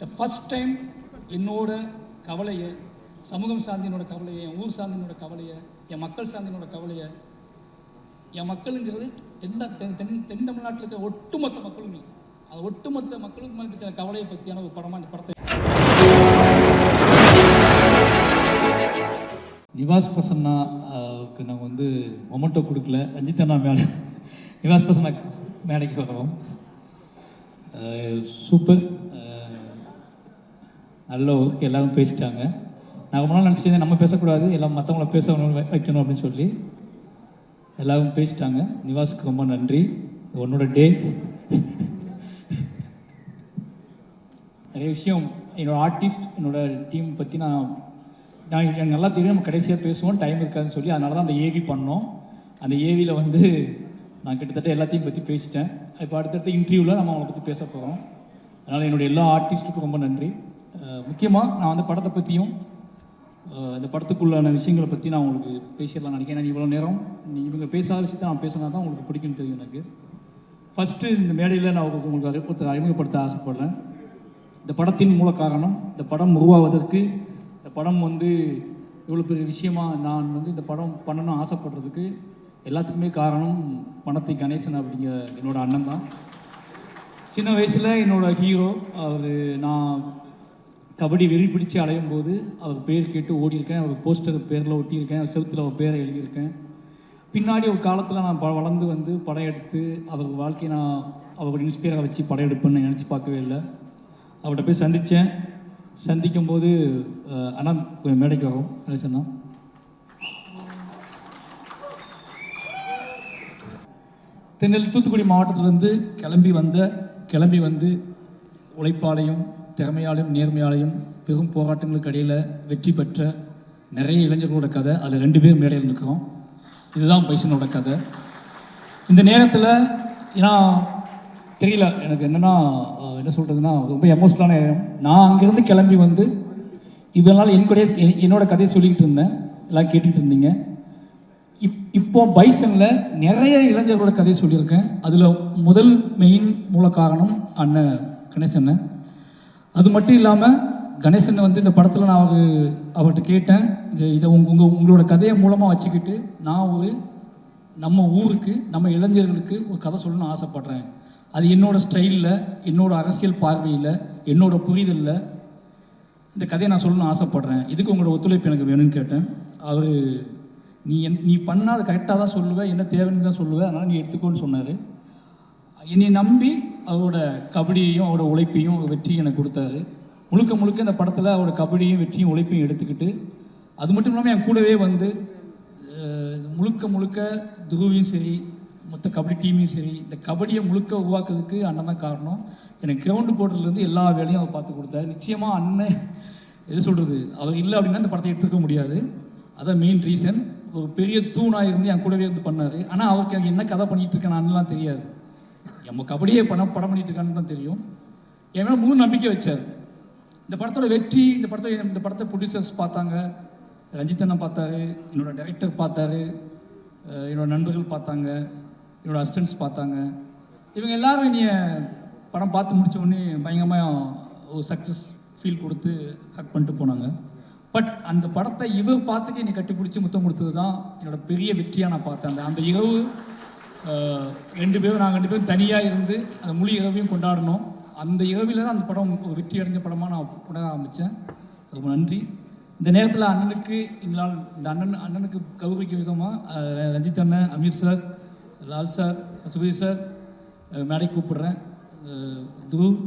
த first time என்னோட கவலையை சமூகம் சார்ந்தினோட கவலையை என் ஊர் சார்ந்தினோட கவலையை என் மக்கள் சார்ந்தினோட கவலையை என் மக்களுங்கிறது தென் தென் தென் தென் தமிழ்நாட்டில் இருக்கிற ஒட்டுமொத்த மக்களுமே அது ஒட்டுமொத்த மக்களுக்கு மேலே பற்றின கவலையை பற்றியான ஒரு படமாக இந்த படத்தை நிவாஸ் பிரசன்னாவுக்கு நாங்கள் வந்து மொமெண்டோ கொடுக்கல. ரஞ்சித் அண்ணா மேடை நிவாஸ் பிரசன்னா மேடைக்கு வரோம். சூப்பர். நல்ல ஒர்க் எல்லாரும் பேசிட்டாங்க. நான் ரொம்ப நாள் நினச்சிட்டு நம்ம பேசக்கூடாது எல்லாம் மற்றவங்கள பேச வைக்கணும் அப்படின்னு சொல்லி. எல்லாரும் பேசிட்டாங்க. நிவாஸுக்கு ரொம்ப நன்றி. உன்னோட டே நிறைய விஷயம் என்னோடய ஆர்டிஸ்ட் என்னோட டீம் பற்றி நான் நான் எனக்கு நல்லா தெரியும் நம்ம கடைசியாக பேசுவோம் டைம் இருக்காதுன்னு சொல்லி. அதனால தான் அந்த ஏவி பண்ணோம். அந்த ஏவியில் வந்து நான் கிட்டத்தட்ட எல்லாத்தையும் பற்றி பேசிட்டேன். இப்போ அடுத்தடுத்த இன்டர்வியூவில் நம்ம அவங்களை பற்றி பேச போகிறோம் அதனால் என்னுடைய எல்லா ஆர்டிஸ்ட்டுக்கும் ரொம்ப நன்றி. முக்கியமாக நான் வந்து படத்தை பற்றியும் இந்த படத்துக்குள்ளான விஷயங்களை பற்றி நான் உங்களுக்கு பேசிடலாம் நினைக்கிறேன். ஏன்னா இவ்வளோ நேரம் நீ இவங்க பேசாத விஷயத்தை நான் பேசினா தான் உங்களுக்கு பிடிக்கும்னு தெரியும் எனக்கு. ஃபஸ்ட்டு இந்த மேடையில் நான் உங்களுக்கு உங்களுக்கு ஒருத்தர் அறிமுகப்படுத்த ஆசைப்படுறேன். இந்த படத்தின் மூல காரணம் இந்த படம் உருவாவதற்கு இந்த படம் வந்து இவ்வளோ பெரிய விஷயமா நான் வந்து இந்த படம் பண்ணணும்னு ஆசைப்படுறதுக்கு எல்லாத்துக்குமே காரணம் பணத்தை கணேசன் அப்படிங்கிற என்னோடய அண்ணன் தான். சின்ன வயசில் என்னோடய ஹீரோ அவர் நான் கபடி வெறி பிடிச்சி அலையும் போது அவர் பேர் கேட்டு ஓடியிருக்கேன் அவர் போஸ்டர் பேரில் ஒட்டியிருக்கேன் செவுத்தில் அவர் பேரை எழுதியிருக்கேன். பின்னாடி ஒரு காலத்தில் நான் ப- வளர்ந்து வந்து படம் எடுத்து அவர் வாழ்க்கையை நான் அவரோட இன்ஸ்பயராக வச்சு படம் எடுப்பேன்னு நினச்சி பார்க்கவே இல்லை. அவர்கிட்ட போய் சந்தித்தேன் சந்திக்கும் போது அண்ணா கொஞ்சம் மேடைக்கு வரும் கணேசண்ணா தென்னெல் தூத்துக்குடி மாவட்டத்திலேருந்து கிளம்பி வந்த கிளம்பி வந்து உழைப்பாலையும் திறமையாலையும் நேர்மையாலையும் பெரும் போராட்டங்களுக்கு இடையில் வெற்றி பெற்ற நிறைய இளைஞர்களோட கதை. அதில் ரெண்டு பேர் மேடையில் நிற்கிறோம் இதுதான் பைசனோட கதை. இந்த நேரத்தில் ஏன்னா தெரியல எனக்கு என்னென்னா என்ன சொல்கிறதுன்னா ரொம்ப எமோஷனலான நேரம். நான் அங்கேருந்து கிளம்பி வந்து இவ்வளோ நாள் என் என்னோட கதையை சொல்லிக்கிட்டு இருந்தேன். எல்லாம் கேட்டுக்கிட்டு இருந்தீங்க. இப் இப்போ பைசனில் நிறைய இளைஞர்களோட கதையை சொல்லியிருக்கேன். அதில் முதல் மெயின் மூல காரணம் அண்ணன் கணேசன் அது மட்டும் இல்லாமல் கணேசன் வந்து இந்த படத்தில் நான் அவர் அவர்கிட்ட கேட்டேன். இது இதை உங்க உங்கள் உங்களோட கதையை மூலமாக வச்சுக்கிட்டு நான் ஒரு நம்ம ஊருக்கு நம்ம இளைஞர்களுக்கு ஒரு கதை சொல்லணும்னு ஆசைப்பட்றேன். அது என்னோடய ஸ்டைலில் என்னோட அரசியல் பார்வையில் என்னோடய புரிதலில் இந்த கதையை நான் சொல்லணும்னு ஆசைப்பட்றேன். இதுக்கு உங்களோட ஒத்துழைப்பு எனக்கு வேணும்னு கேட்டேன். அவர் நீ என் நீ பண்ணால் அதை கரெக்டாக தான் சொல்லுவேன் என்ன தேவைன்னு தான் சொல்லுவேன் அதனால் நீ எடுத்துக்கோன்னு சொன்னார். என்னை நம்பி அவரோட கபடியையும் அவரோட உழைப்பையும் வெற்றியும் எனக்கு கொடுத்தாரு. முழுக்க முழுக்க இந்த படத்தில் அவரோட கபடியும் வெற்றியும் உழைப்பையும் எடுத்துக்கிட்டு அது மட்டும் இல்லாமல் என் கூடவே வந்து முழுக்க முழுக்க துருவியும் சரி மொத்த கபடி டீமையும் சரி இந்த கபடியை முழுக்க உருவாக்குறதுக்கு அண்ணன் தான் காரணம். எனக்கு கிரவுண்டு போடுறதுலேருந்து எல்லா வேலையும் அவர் பார்த்து கொடுத்தாரு. நிச்சயமாக அண்ணன் எது சொல்கிறது அவர் இல்லை அப்படின்னா இந்த படத்தை எடுத்துக்க முடியாது. அதான் மெயின் ரீசன் ஒரு பெரிய தூணாக இருந்து என் கூடவே இருந்து பண்ணார். ஆனால் அவருக்கு எனக்கு என்ன கதை பண்ணிகிட்டு இருக்கேன் அண்ணெலாம் தெரியாது. நமக்கு அப்படியே படம் படம் பண்ணிட்டு இருக்கான்னு தான் தெரியும். என் மேலே முழு நம்பிக்கை வச்சார். இந்த படத்தோட வெற்றி இந்த படத்தை இந்த படத்தை ப்ரொடியூசர்ஸ் பார்த்தாங்க. ரஞ்சித் அண்ணன் பார்த்தாரு என்னோட டைரக்டர் பார்த்தாரு என்னோடய நண்பர்கள் பார்த்தாங்க என்னோடய அசிஸ்டன்ஸ் பார்த்தாங்க. இவங்க எல்லாரும் என்னைய படம் பார்த்து முடித்த உடனே பயங்கரமாக ஒரு சக்ஸஸ் ஃபீல் கொடுத்து ஹக் பண்ணிட்டு போனாங்க. பட் அந்த படத்தை இவர் பார்த்துட்டு என்னை கட்டிப்பிடிச்சி முத்தம் கொடுத்தது தான் என்னோட பெரிய வெற்றியாக நான் பார்த்தேன். அந்த அந்த இரவு ரெண்டு பேரும் நாங்கள் ரெண்டு பேரும் தனியாக இருந்து அந்த மொழி இரவையும் கொண்டாடினோம். அந்த இரவில் தான் அந்த படம் ஒரு வெற்றி அடைஞ்ச படமாக நான் கொண்டாட ஆரம்பித்தேன் ரொம்ப நன்றி. இந்த நேரத்தில் அண்ணனுக்கு எங்களால் இந்த அண்ணன் அண்ணனுக்கு கௌரவிக்கும் விதமாக ரஞ்சித் அண்ணன் Ameer sir Lal sir Subathi sir மேடை கூப்பிடுறேன். Dhruv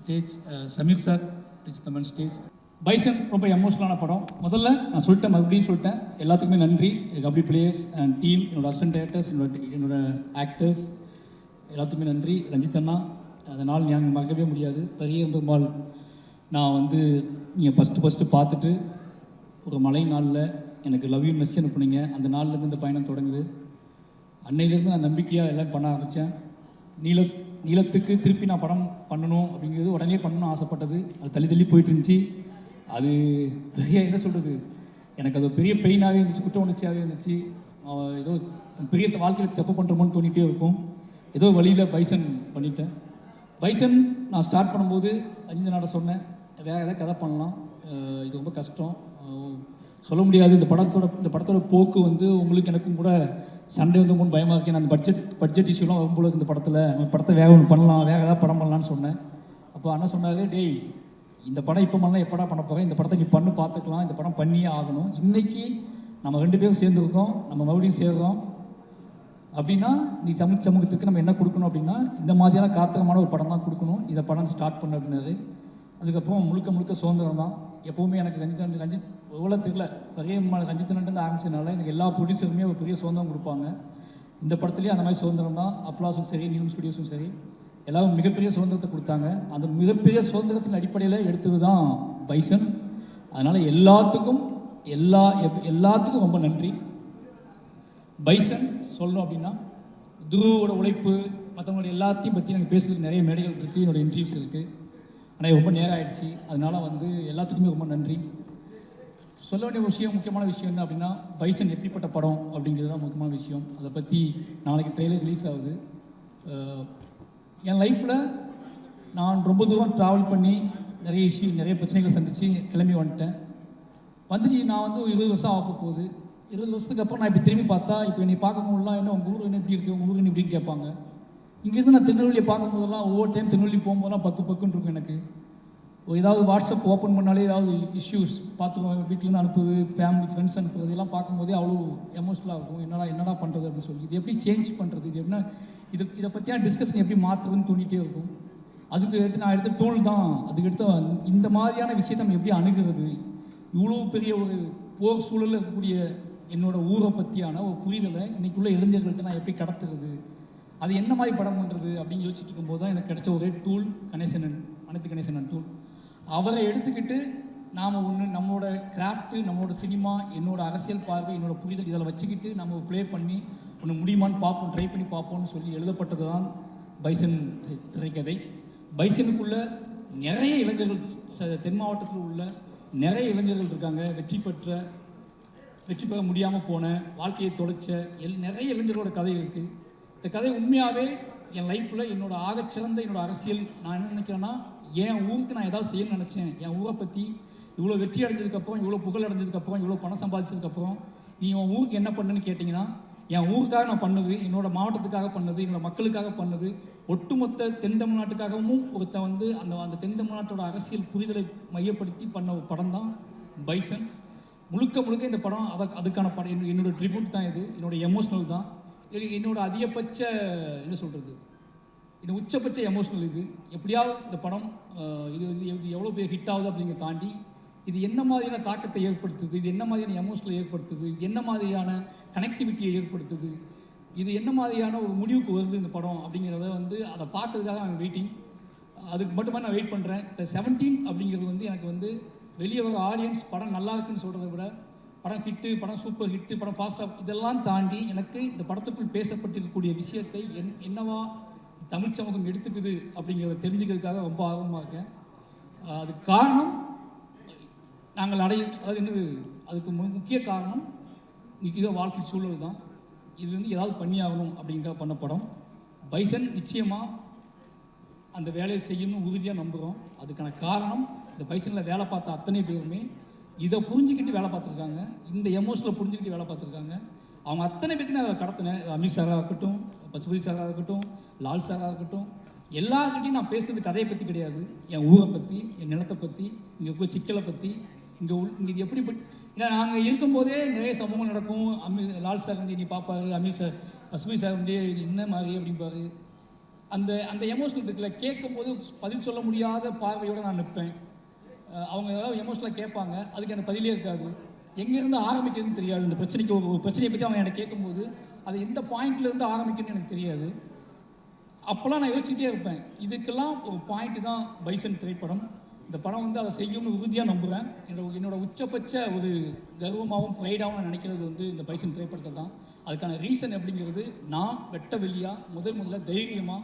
stage Sameer sir please comment stage Bison ரொம்ப எமோஷனலான படம். முதல்ல நான் சொல்லிட்டேன் மறுபடியும் சொல்லிட்டேன். எல்லாத்துக்குமே நன்றி. கபடி பிளேயர்ஸ் அண்ட் டீம் என்னோட அசிஸ்டன்ட் டேரக்டர்ஸ் என்னோட என்னோட ஆக்டர்ஸ் எல்லாத்துக்குமே நன்றி. ரஞ்சித் அண்ணா அதனால் நான் ஞாபகம் மறக்கவே முடியாது. பெரிய பெருமாள் நான் வந்து நீங்கள் ஃபஸ்ட்டு ஃபஸ்ட்டு பார்த்துட்டு ஒரு மழை நாளில் எனக்கு லவ் யூ மெஸ் அனுப்புனீங்க. அந்த நாள்லேருந்து இந்த பயணம் தொடங்குது. அன்னையிலேருந்து நான் நம்பிக்கையாக எல்லாம் பண்ண ஆரம்பித்தேன் நீல நீளத்துக்கு திருப்பி நான் படம் பண்ணணும் அப்படிங்கிறது உடனே பண்ணணும்னு ஆசைப்பட்டது. அது தள்ளி தள்ளி போயிட்டு இருந்துச்சு. அது பெரிய என்ன சொல்கிறது எனக்கு அது பெரிய பெயினாகவே இருந்துச்சு குற்ற உணர்ச்சியாகவே இருந்துச்சு ஏதோ பெரிய வாழ்க்கையில் தப்பு பண்ணுறோமோன்னு தோணிகிட்டே இருக்கும். ஏதோ வழியில் பைசன் பண்ணிட்டேன். பைசன் நான் ஸ்டார்ட் பண்ணும்போது அஞ்சு நாட சொன்னேன் வேறு ஏதாவது கதை பண்ணலாம். இது ரொம்ப கஷ்டம். சொல்ல முடியாது. இந்த படத்தோட இந்த படத்தோட போக்கு வந்து உங்களுக்கு எனக்கும் கூட சண்டை வந்து ரொம்ப பயமாக இருக்கு. அந்த பட்ஜெட் பட்ஜெட் இஷ்யூலாம் வரும்போது இந்த படத்தில். படத்தை வேக ஒன்று பண்ணலாம் வேறு ஏதாவது படம் பண்ணலான்னு சொன்னேன். அப்போ அண்ணா சொன்னாரு டேய் இந்த படம் இப்போ பண்ணலாம் எப்படா பண்ண போகிறேன் இந்த படத்தை நீ பண்ணு பார்த்துக்கலாம் இந்த படம் பண்ணியே ஆகணும். இன்னைக்கு நம்ம ரெண்டு பேரும் சேர்ந்துருக்கோம் நம்ம மறுபடியும் சேர்றோம். அப்படின்னா நீ சமூக சமூகத்துக்கு நம்ம என்ன கொடுக்கணும் அப்படின்னா இந்த மாதிரியான காத்திரமான ஒரு படம் தான் கொடுக்கணும். இதை படம் ஸ்டார்ட் பண்ண அப்படின்னாரு. அதுக்கப்புறம் முழுக்க முழுக்க சுதந்திரம் தான். எப்போவுமே எனக்கு ரஞ்சித் ரஞ்சித் எவ்வளோ தெரியல. பெரிய ரஞ்சித் நண்டு ஆரம்பிச்சதுனால எனக்கு எல்லா ப்ரொடியூசருமே ஒரு பெரிய சுதந்திரம் கொடுப்பாங்க. இந்த படத்துலேயே அந்த மாதிரி சுதந்திரம் தான். அப்ளாஸும் சரி நியூம் ஸ்டுடியோஸும் சரி. எல்லாரும் மிகப்பெரிய சுதந்திரத்தை கொடுத்தாங்க. அந்த மிகப்பெரிய சுதந்திரத்தின் அடிப்படையில் எடுத்தது தான் பைசன். அதனால் எல்லாத்துக்கும் எல்லா எப்- எல்லாத்துக்கும் ரொம்ப நன்றி. பைசன் சொல்லணும் அப்படின்னா துருவோட உழைப்பு மற்றவங்களோட எல்லாத்தையும் பற்றி நாங்கள் பேசுறதுக்கு நிறைய மேடைகள் இருக்குது என்னோடய இன்டர்வியூஸ் இருக்குது ஆனால் ரொம்ப நேரம் ஆயிடுச்சு. அதனால் வந்து எல்லாத்துக்குமே ரொம்ப நன்றி. சொல்ல வேண்டிய விஷயம் முக்கியமான விஷயம் என்ன அப்படின்னா பைசன் எப்படிப்பட்ட படம் அப்படிங்கிறது தான் முக்கியமான விஷயம். அதை பற்றி நாளைக்கு ட்ரெய்லர் ரிலீஸ் ஆகுது. என் லைஃப்பில் நான் ரொம்ப தூரம் ட்ராவல் பண்ணி நிறைய இஷ்யூ நிறைய பிரச்சனைகளை சந்தித்து கிளம்பி வந்துட்டேன். வந்துட்டு நான் வந்து ஒரு இருபது வருஷம் ஆக போகுது. இருபது வருஷத்துக்கு அப்புறம் நான் இப்போ திரும்பி பார்த்தா இப்போ என்னை பார்க்கும்போதெல்லாம் என்ன உங்கள் ஊர் என்ன இப்படி இருக்குது உங்கள் ஊர் என்ன இப்படின்னு கேட்பாங்க. இங்கேருந்து நான் திருநெல்வேலியை பார்க்கும்போதெல்லாம் ஒவ்வொரு டைம் திருநெல்வேலி போகும்போதெல்லாம் பக்கு பக்குன்னு இருக்கும் எனக்கு. ஏதாவது வாட்ஸ்அப் ஓப்பன் பண்ணாலே ஏதாவது இஷ்யூஸ் பார்த்துக்கோங்க வீட்டிலேருந்து அனுப்புது ஃபேமிலி ஃப்ரெண்ட்ஸ் அனுப்புறது இதெல்லாம் பார்க்கும்போதே அவ்வளோ எமோஷ்னலாக இருக்கும். என்னடா என்னடா பண்ணுறது அப்படின்னு சொல்லி. இது எப்படி சேஞ்ச் பண்ணுறது இது என்ன இது இதை பற்றியான டிஸ்கஷன் எப்படி மாற்றுறதுன்னு தோண்டிகிட்டே இருக்கும். அதுக்கு எடுத்து நான் எடுத்த டூல் தான். அதுக்கு எடுத்த இந்த மாதிரியான விஷயத்தை நம்ம எப்படி அணுகிறது? இவ்வளோ பெரிய ஒரு போர் சூழலில் இருக்கக்கூடிய என்னோட ஊரை பற்றியான ஒரு புரிதலை இன்றைக்குள்ளே இளைஞர்கள்ட்ட நான் எப்படி கடத்துறது? அது என்ன மாதிரி படம் பண்ணுறது அப்படின்னு யோசிச்சுட்டு இருக்கும்போது தான் எனக்கு கிடைச்ச ஒரே டூல் கணேசனன் அனைத்து கணேசனன் டூல் அவரை எடுத்துக்கிட்டு நாம் ஒன்று நம்மளோட கிராஃப்ட்டு நம்மளோட சினிமா என்னோட அரசியல் பார்வை என்னோட புரிதல் இதில் வச்சுக்கிட்டு நம்ம ப்ளே பண்ணி ஒன்று முடியுமான்னு பார்ப்போம் ட்ரை பண்ணி பார்ப்போம்னு சொல்லி எழுதப்பட்டது தான் பைசன் திரைக்கதை. பைசனுக்குள்ள நிறைய இளைஞர்கள் தென் மாவட்டத்தில் உள்ள நிறைய இளைஞர்கள் இருக்காங்க. வெற்றி பெற்ற வெற்றி பெற முடியாமல் போன வாழ்க்கையை தொலைச்ச எல் நிறைய இளைஞர்களோட கதை இருக்குது இந்த கதை உண்மையாகவே என் லைஃப்பில் என்னோட ஆகச்சிறந்த என்னோடய அரசியல். நான் என்ன நினைக்கிறேன்னா என் ஊருக்கு நான் ஏதாவது செய்யணும்னு நினச்சேன்? என் ஊரை பற்றி இவ்வளோ வெற்றி அடைஞ்சதுக்கப்புறம் இவ்வளோ புகழ் அடைஞ்சதுக்கப்புறம் இவ்வளோ பணம் சம்பாதிச்சதுக்கப்புறம் நீ உன் ஊருக்கு என்ன பண்ணுன்னு கேட்டிங்கன்னா என் ஊருக்காக நான் பண்ணது என்னோட மாவட்டத்துக்காக பண்ணது என்னோட மக்களுக்காக பண்ணது ஒட்டுமொத்த தென் தமிழ்நாட்டுக்காகவும் ஒருத்தன் வந்து அந்த அந்த தென் தமிழ்நாட்டோட அரசியல் புரிதலை மையப்படுத்தி பண்ண ஒரு படம் தான் பைசன். முழுக்க முழுக்க இந்த படம் அதை அதுக்கான படம் என்னோட- ட்ரிபியூட் தான் இது என்னோட எமோஷனல் தான். இது என்னோட அதிகபட்ச என்ன சொல்கிறது இது உச்சபட்ச எமோஷனல் இது. எப்படியாவது இந்த படம் இது இது எவ்வளோ பெரிய ஹிட் ஆகுது அப்படிங்கிற தாண்டி இது என்ன மாதிரியான தாக்கத்தை ஏற்படுத்துது இது என்ன மாதிரியான எமோஷனலை ஏற்படுத்துது இது என்ன மாதிரியான கனெக்டிவிட்டியை ஏற்படுத்துது இது என்ன மாதிரியான ஒரு முடிவுக்கு வருது இந்த படம் அப்படிங்கிறத வந்து அதை பார்க்கறதுக்காக நான் வெயிட்டிங் அதுக்கு மட்டுமே நான் வெயிட் பண்ணுறேன் இந்த செவன்டீன் அப்படிங்கிறது வந்து எனக்கு வந்து வெளியே வர ஆடியன்ஸ் படம் நல்லா இருக்குன்னு சொல்கிறத விட படம் ஹிட்டு படம் சூப்பர் ஹிட்டு படம் ஃபாஸ்ட்டாக இதெல்லாம் தாண்டி எனக்கு இந்த படத்துக்குள் பேசப்பட்டிருக்கக்கூடிய விஷயத்தை என் என்னவா தமிழ் சமூகம் எடுத்துக்குது அப்படிங்கிறத தெரிஞ்சுக்கிறதுக்காக ரொம்ப ஆர்வமாக இருக்கேன். அதுக்கு காரணம் நாங்கள் அடைய அதாவது என்னது அதுக்கு முக்கிய காரணம் இன்னைக்கு இதோ வாழ்க்கை சூழல் தான். இது வந்து ஏதாவது பண்ணியாகணும் அப்படிங்கிற பண்ண படம். பைசன் நிச்சயமாக அந்த வேலையை செய்யணும்னு உறுதியாக நம்புகிறோம் அதுக்கான காரணம் இந்த பைசனில் வேலை பார்த்த அத்தனை பேருமே இதை புரிஞ்சுக்கிட்டு வேலை பார்த்துருக்காங்க. இந்த எமோஷனில் புரிஞ்சுக்கிட்டு வேலை பார்த்துருக்காங்க. அவங்க அத்தனை பேர்த்தையும் நான் அதை கடத்தினேன். அமித் சாராக இருக்கட்டும் பசுபதி சாராக இருக்கட்டும் லால் சாராக இருக்கட்டும். எல்லாருக்கிட்டையும் நான் பேசுறது கதையை பற்றி கிடையாது. என் ஊரை பற்றி என் நிலத்தை பற்றி இங்கே இருக்க சிக்கலை பற்றி இங்கே உள் இங்கே இது எப்படி பட்- ஏன்னா நாங்கள் இருக்கும்போதே நிறைய சமூகம் நடக்கும். அமி லால் சார் வந்து நீ பார்ப்பாரு. அமித் சார் பசுமை சார் வந்து என்ன மாதிரி? அப்படிம்பாரு. அந்த அந்த எமோஷனல் இருக்குல்ல கேட்கும்போது பதில் சொல்ல முடியாத பார்வையோடு நான் நிற்பேன். அவங்க ஏதாவது எமோஷனலாக கேட்பாங்க. அதுக்கு எனக்கு பதிலே இருக்காது. எங்கேருந்து ஆரம்பிக்கிறதுன்னு தெரியாது. இந்த பிரச்சனைக்கு ஒரு பிரச்சனையை பற்றி அவங்க என்னை கேட்கும்போது அது எந்த பாயிண்ட்லேருந்து ஆரம்பிக்கணும்னு எனக்கு தெரியாது. அப்போல்லாம் நான் யோசிச்சுட்டே இருப்பேன். இதுக்கெல்லாம் ஒரு பாயிண்ட் தான் பைசன் திரைப்படம். இந்த படம் வந்து அதை செய்யும்னு உறுதியாக நம்புகிறேன் என்னோட என்னோட உச்சபட்ச ஒரு கர்வமாகவும் ப்ரைடாகவும் நான் நினைக்கிறது வந்து இந்த பைசன் திரைப்படத்தை தான். அதுக்கான ரீசன் அப்படிங்கிறது நான் வெட்ட வெளியாக முதல் முதல்ல தைரியமாக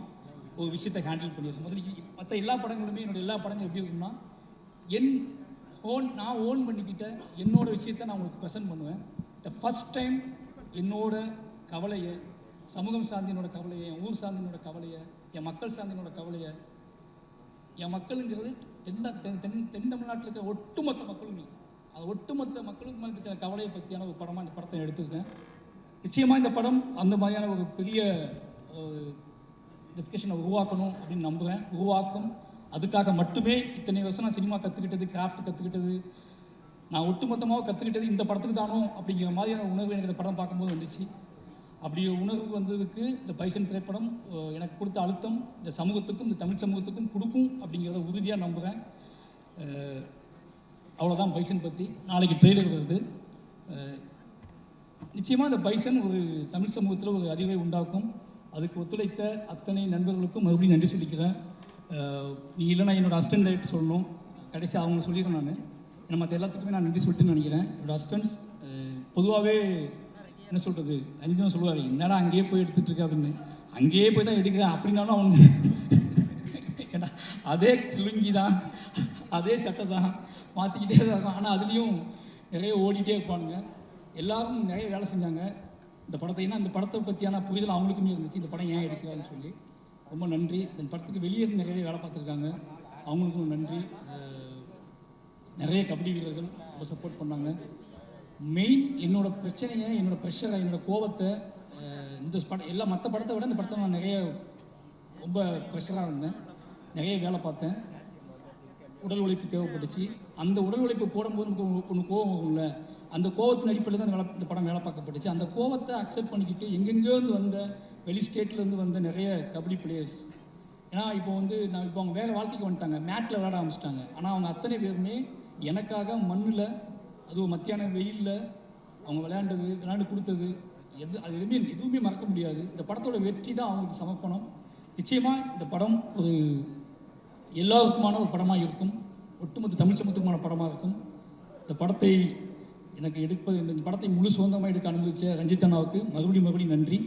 ஒரு விஷயத்தை ஹேண்டில் பண்ணியிருக்கேன். முதல்ல மற்ற எல்லா படங்களுமே என்னோட எல்லா படங்களும் எப்படி இருக்குன்னா என் ஓன் நான் ஓன் பண்ணிக்கிட்ட என்னோடய விஷயத்தை நான் உங்களுக்கு ப்ரெசென்ட் பண்ணுவேன். த ஃபஸ்ட் டைம் என்னோட கவலையை சமூகம் சார்ந்தினோட கவலையை என் ஊர் சார்ந்தினோட கவலையை என் மக்கள் சார்ந்தினோட கவலையை என் மக்களுங்கிறது தென் தென் தென் தென் தமிழ்நாட்டில் இருக்கிற ஒட்டுமொத்த மக்களும் அது ஒட்டுமொத்த மக்களுக்கு மேலே கவலையை பற்றியான ஒரு படமாக இந்த படத்தை எடுத்துருக்கேன். நிச்சயமாக இந்த படம் அந்த மாதிரியான ஒரு பெரிய டிஸ்கஷனை உருவாக்கணும் அப்படின்னு நம்புகிறேன் உருவாக்கும் அதுக்காக மட்டுமே இத்தனை வருஷம் நான் சினிமா கற்றுக்கிட்டது கிராஃப்ட் கற்றுக்கிட்டது நான் ஒட்டுமொத்தமாக கற்றுக்கிட்டது இந்த படத்துக்கு தானோ அப்படிங்கிற மாதிரியான உணர்வு எனக்கு இந்த படம் பார்க்கும்போது வந்துச்சு. அப்படி உணர்வு வந்ததுக்கு இந்த பைசன் திரைப்படம் எனக்கு கொடுத்த அழுத்தம் இந்த சமூகத்துக்கும் இந்த தமிழ் சமூகத்துக்கும் கொடுக்கும் அப்படிங்கிறத உறுதியாக நம்புகிறேன் அவ்வளோதான் பைசன் பற்றி நாளைக்கு ட்ரெய்லர் வருது. நிச்சயமாக இந்த பைசன் ஒரு தமிழ் சமூகத்தில் ஒரு அறிவை உண்டாக்கும். அதுக்கு ஒத்துழைத்த அத்தனை நண்பர்களுக்கும் மறுபடியும் நன்றி சொல்லிக்கிறேன். நீ இல்லைன்னா என்னோட அசிஸ்டன்ட் டைரக்டர் சொல்லணும். கடைசி அவங்க சொல்லிடுறேன் நான். ஏன்னா மற்ற எல்லாத்துக்குமே நான் நன்றி சொல்லிட்டு நினைக்கிறேன். என்னோட அசிஸ்டன்ஸ் பொதுவாகவே என்ன சொல்கிறது அஞ்சுதான் சொல்லுவார் என்னடா அங்கேயே போய் எடுத்துகிட்டு இருக்க? அப்படின்னு. அங்கேயே போய் தான் எடுக்கிறேன். அப்படின்னாலும் அவங்க ஏன்னா அதே சிலுங்கி தான். அதே சட்டை தான். மாற்றிக்கிட்டே தான் இருக்கும் ஆனால் அதுலேயும் நிறைய ஓடிட்டே இருப்பானுங்க. எல்லாரும் நிறைய வேலை செஞ்சாங்க. இந்த படத்தை ஏன்னா இந்த படத்தை பற்றியான புரிதல் அவங்களுக்குமே இருந்துச்சு. இந்த படம் ஏன் எடுக்கிறான்னு சொல்லி. ரொம்ப நன்றி. இந்த படத்துக்கு வெளியே இருந்து நிறைய வேலை பார்த்துருக்காங்க. அவங்களுக்கும் நன்றி. நிறைய கபடி வீரர்கள் ரொம்ப சப்போர்ட் பண்ணாங்க. மெயின் என்னோடய பிரச்சனையை என்னோடய ப்ரெஷரை என்னோடய கோவத்தை இந்த படம் எல்லா மற்ற படத்தை விட இந்த படத்தை நான் நிறைய ரொம்ப ப்ரெஷராக இருந்தேன். நிறைய வேலை பார்த்தேன். உடல் உழைப்பு தேவைப்பட்டுச்சு. அந்த உடல் உழைப்பு போடும்போது நமக்கு ஒன்று- கோபம் இல்லை அந்த கோவத்தின் அடிப்படையில் தான் இந்த வேலை இந்த படம் வேலை பார்க்கப்பட்டுச்சு. அந்த கோவத்தை அக்செப்ட் பண்ணிக்கிட்டு எங்கெங்கேருந்து வந்த வெளி ஸ்டேட்லேருந்து வந்த நிறைய கபடி பிளேயர்ஸ் ஏன்னா இப்போ வந்து நான் இப்போ அவங்க வேறு வாழ்க்கைக்கு வந்துட்டாங்க. மேட்டில் விளையாட ஆரம்பிச்சிட்டாங்க. ஆனால் அவங்க அத்தனை பேருமே எனக்காக மண்ணில் அதுவும் மத்தியான வெயிலில் அவங்க விளையாண்டது விளையாண்டு கொடுத்தது எது அது எதுவுமே எதுவுமே மறக்க முடியாது. இந்த படத்தோட வெற்றி தான் அவங்களுக்கு சமர்ப்பணம். நிச்சயமாக இந்த படம் ஒரு எல்லாருக்குமான ஒரு படமாக இருக்கும். ஒட்டுமொத்த தமிழ் சமூகத்துக்குமான படமாக இருக்கும். இந்த படத்தை எனக்கு எடுப்பது இந்த படத்தை முழு சுதந்திரமாக எடுக்க அனுமதிச்ச ரஞ்சித் அண்ணாவுக்கு மறுபடியும் மறுபடியும் நன்றி.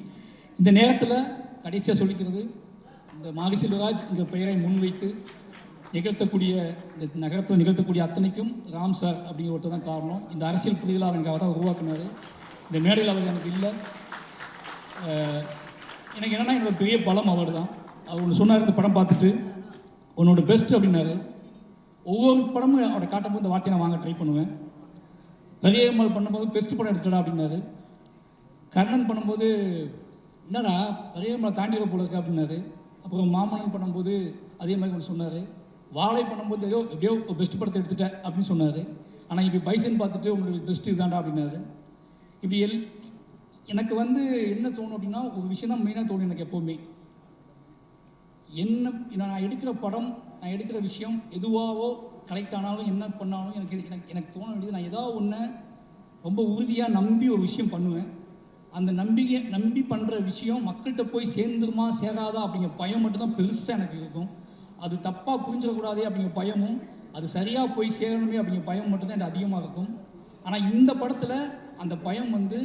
இந்த நேரத்தில் கடைசியாக சொல்லிக்கிறது இந்த மாரி இந்த பெயரை முன்வைத்து நிகழ்த்தக்கூடிய இந்த நகரத்தில் நிகழ்த்தக்கூடிய அத்தனைக்கும் ராம் சார் அப்படிங்கிற ஒருத்தர் தான் காரணம். இந்த அரசியல் புரிதலாக அவர் எனக்கு அவர் தான் உருவாக்குனார். இந்த மேடையில் அவர் எனக்கு இல்லை. எனக்கு என்னன்னா என்னோடய பெரிய பலம் அவர் தான் அவர் ஒன்று சொன்னார் இந்த படம் பார்த்துட்டு. உன்னோட பெஸ்ட் அப்படின்னாரு. ஒவ்வொரு படமும் அவரை காட்டும்போது இந்த வார்த்தையை நான் வாங்க ட்ரை பண்ணுவேன். பெரியம்மாள் பண்ணும்போது பெஸ்ட் படம் எடுத்துடா அப்படின்னாரு. கர்ணன் பண்ணும்போது என்னடா பெரியம்மாளை தாண்டிட போல இருக்கு அப்படின்னாரு. அப்புறம் மாமனன் பண்ணும்போது அதே மாதிரி ஒன்று சொன்னார். வாழை பண்ணும்போது ஏதோ எப்படியோ பெஸ்ட் படத்தை எடுத்துட்டேன் அப்படின்னு சொன்னார். ஆனால் இப்போ பைசன் பார்த்துட்டு உங்களுக்கு பெஸ்ட் இதுதான்டா அப்படின்னாரு. இப்படி எல் எனக்கு வந்து என்ன தோணும் அப்படின்னா ஒரு விஷயம் தான் மெயினாக தோணும் எனக்கு எப்போவுமே. என்ன நான் எடுக்கிற படம் நான் எடுக்கிற விஷயம் எதுவாகவோ கலெக்ட் ஆனாலும் என்ன பண்ணாலும் எனக்கு எனக்கு எனக்கு தோண வேண்டியது நான் ஏதாவது ஒன்று ரொம்ப உறுதியாக நம்பி ஒரு விஷயம் பண்ணுவேன். அந்த நம்பிக்கை நம்பி பண்ணுற விஷயம் மக்கள்கிட்ட போய் சேர்ந்துருமா சேராதா அப்படிங்கிற பயம் மட்டும்தான் பெருசாக எனக்கு இருக்கும். அது தப்பாக புரிஞ்சிடக்கூடாதே அப்படிங்கிற பயமும் அது சரியாக போய் சேரணுமே அப்படிங்கிற பயம் மட்டும்தான் எனக்கு அதிகமாக இருக்கும். ஆனால் இந்த படத்தில் அந்த பயம் வந்து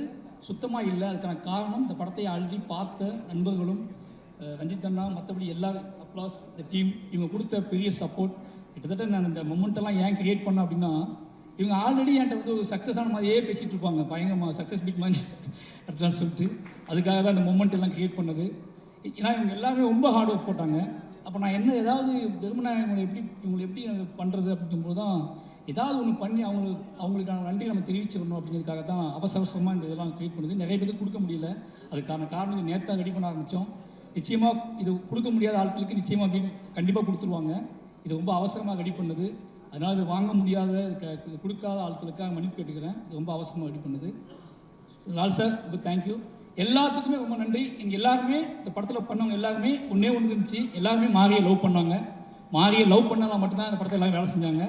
சுத்தமாக இல்லை. அதுக்கான காரணம் இந்த படத்தை ஆல்ரெடி பார்த்த நண்பர்களும் ரஞ்சித் அண்ணா மற்றபடி எல்லா அப்ளாஸ் இந்த டீம் இவங்க கொடுத்த பெரிய சப்போர்ட் கிட்டத்தட்ட நான் இந்த மொமெண்ட்டெல்லாம் ஏன் கிரியேட் பண்ணேன் அப்படின்னா இவங்க ஆல்ரெடி என்கிட்ட வந்து ஒரு சக்ஸஸ் ஆன மாதிரியே பேசிகிட்டு இருப்பாங்க. பயங்கரமாக சக்ஸஸ் பிக் மாதிரி எடுத்துலாம் சொல்லிட்டு. அதுக்காக தான் அந்த மூமெண்ட் எல்லாம் க்ரியேட் பண்ணது. ஏன்னா இவங்க எல்லாமே ரொம்ப ஹார்ட் ஒர்க் போட்டாங்க. அப்போ நான் என்ன ஏதாவது வெறுமனே இவங்களை எப்படி இவங்களை எப்படி பண்ணுறது அப்படிங்கும்போது தான் ஏதாவது ஒன்று பண்ணி அவங்களுக்கு அவங்களுக்கான நன்றி நம்ம தெரிவிச்சிடணும் அப்படிங்கிறதுக்காக தான் அவசர அவசரமாக இந்த இதெல்லாம் க்ரியேட் பண்ணுது. நிறைய பேருக்கு கொடுக்க முடியல. அதுக்கான காரணம் இது நேற்று ரெடி பண்ண ஆரம்பித்தோம் நிச்சயமாக இது கொடுக்க முடியாத ஆட்களுக்கு நிச்சயமாக கண்டிப்பாக கொடுத்துருவாங்க. இது ரொம்ப அவசரமாக ரெடி பண்ணுது. அதனால் இது வாங்க முடியாத கொடுக்காத ஆட்களுக்காக மன்னிப்பு கேட்டுக்கிறேன். ரொம்ப அவசரமாக ரெடி பண்ணுது. லால் சார் ரொம்ப தேங்க்யூ எல்லாத்துக்குமே ரொம்ப நன்றி. இங்கே எல்லாருமே இந்த படத்தில் பண்ணவங்க எல்லாருமே ஒன்றே ஒன்று இருந்துச்சு. எல்லாருமே மாரியை லவ் பண்ணாங்க. மாரியை லவ் பண்ணால் மட்டும்தான் இந்த படத்தை எல்லாரும் வேலை செஞ்சாங்க.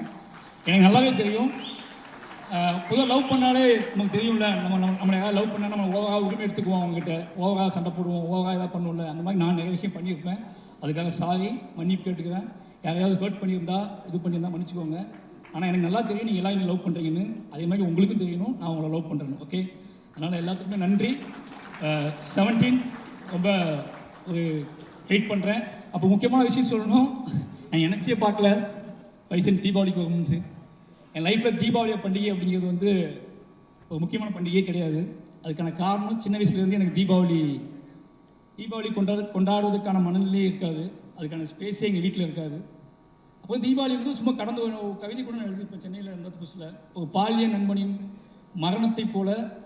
எனக்கு நல்லாவே தெரியும். பொதுவாக லவ் பண்ணாலே நமக்கு தெரியும்ல. நம்ம நம்ம நம்மளை ஏதாவது லவ் பண்ணால் நம்ம ஓவராக உரிமை எடுத்துக்குவோம் அவங்ககிட்ட. ஓகா சண்டை போடுவோம் ஓகா ஏதாவது பண்ணுவோம்ல. அந்த மாதிரி நான் நிறைய விஷயம் பண்ணியிருப்பேன். அதுக்காக சாரி மன்னிப்பு கேட்டுக்கிறேன். யாரையாவது ஹர்ட் பண்ணியிருந்தா இது பண்ணியிருந்தா மன்னிச்சுக்கோங்க. ஆனால் எனக்கு நல்லா தெரியும் நீங்கள் எல்லாம் என்ன லவ் பண்ணுறீங்கன்னு அதே மாதிரி உங்களுக்கும் தெரியணும் நான் உங்களை லவ் பண்ணுறேன் ஓகே அதனால் எல்லாத்துக்குமே நன்றி. செவன்டீன் ரொம்ப ஒரு வெயிட் பண்ணுறேன் அப்போ முக்கியமான விஷயம் சொல்லணும் நான் நினச்சே பார்க்கல. பைசன் தீபாவளிக்கு வரும்னு என் லைஃப்பில் தீபாவளி பண்டிகை அப்படிங்கிறது வந்து ஒரு முக்கியமான பண்டிகையே கிடையாது. அதுக்கான காரணம் சின்ன வயசுலேருந்து எனக்கு தீபாவளி தீபாவளி கொண்டாடு கொண்டாடுவதற்கான மனநிலையே இருக்காது. அதுக்கான ஸ்பேஸே எங்கள் வீட்டில் இருக்காது. அப்போ தீபாவளி வந்து சும்மா கடந்து கவிதை கூட நான் எழுதியிருப்பேன். சென்னையில் இருந்த புதுசில். ஒரு பாலிய நண்பனின் மரணத்தைப் போல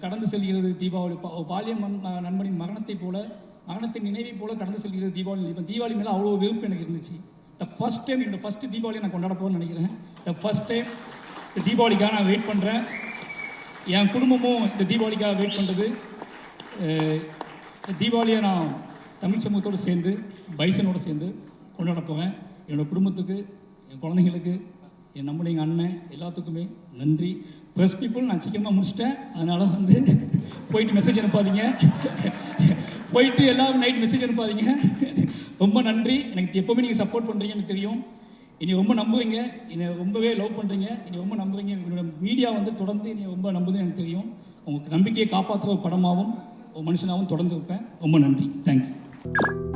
கடந்து செல்கிறது தீபாவளி. பா- பாலிய நண்பனின் மரணத்தைப் போல மரணத்தின் நினைவை போல கடந்து செல்கிறது தீபாவளி. இப்போ தீபாவளி மேலே அவ்வளோ வெறுப்பு எனக்கு இருந்துச்சு. த ஃபஸ்ட் டைம் இந்த ஃபஸ்ட்டு தீபாவளி நான் கொண்டாட போகிறேன்னு நினைக்கிறேன். த ஃபஸ்ட் டைம் இந்த தீபாவளிக்காக நான் வெயிட் பண்ணுறேன் என் குடும்பமும் இந்த தீபாவளிக்காக வெயிட் பண்ணுறது தீபாவளியை நான் தமிழ் சமூகத்தோடு சேர்ந்து பைசனோடு சேர்ந்து கொண்டாட போவேன் என்னோட குடும்பத்துக்கு என் குழந்தைங்களுக்கு என் நம்முடைய எங்கள் அண்ணன் எல்லாத்துக்குமே நன்றி. ப்ரெஸ் பீப்புள் நான் சீக்கிரமாக முடிச்சிட்டேன். அதனால் வந்து போயிட்டு மெசேஜ் அனுப்பாதீங்க. போயிட்டு எல்லாரும் நைட் மெசேஜ் அனுப்பாதீங்க. ரொம்ப நன்றி. எனக்கு எப்போவுமே நீங்கள் சப்போர்ட் பண்ணுறீங்க எனக்கு தெரியும். இனி ரொம்ப நம்புவீங்க. என்னை ரொம்பவே லவ் பண்ணுறீங்க இனி ரொம்ப நம்புவீங்க என்னோட மீடியா வந்து தொடர்ந்து என்னை ரொம்ப நம்புதுன்னு எனக்கு தெரியும். உங்களுக்கு நம்பிக்கையை காப்பாற்றுற ஒரு படமாகவும் ஒரு மனுஷனாகவும் தொடர்ந்து இருப்பேன். ரொம்ப நன்றி. தேங்க்யூ